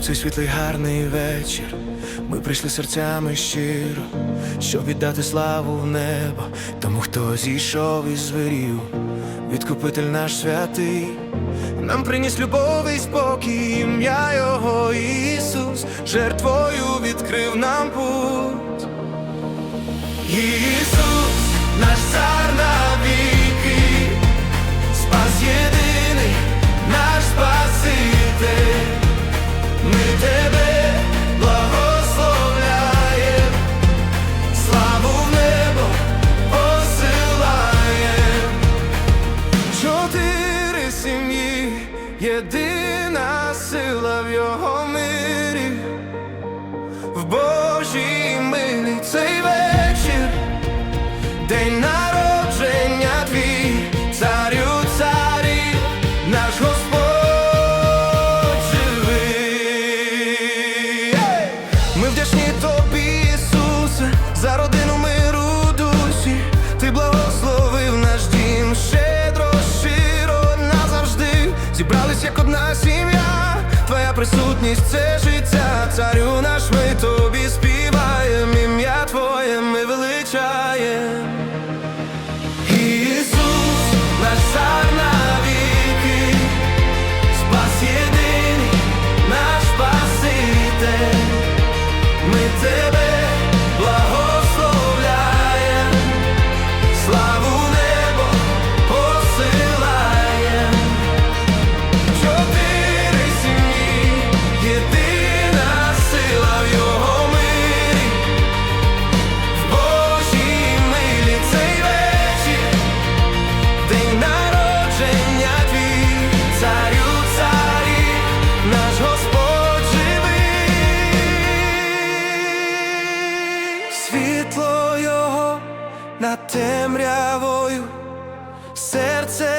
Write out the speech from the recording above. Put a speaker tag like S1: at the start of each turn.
S1: цей світлий гарний вечір. Ми прийшли серцями щиро, щоб віддати славу в небо, тому хто зійшов із зверів, відкупитель наш святий, нам приніс любов і спокій, ім'я Його Ісус, жертвою відкрив нам путь. Ісус, єдина сила в його мирі, в Божій милі цей вечір, день народження твій, царю царів, наш Господь живий. Ми вдячні присутність це життя, царю наш ми тобі співаєм, ім'я Твоє ми величаєм. Над темрявою. Серце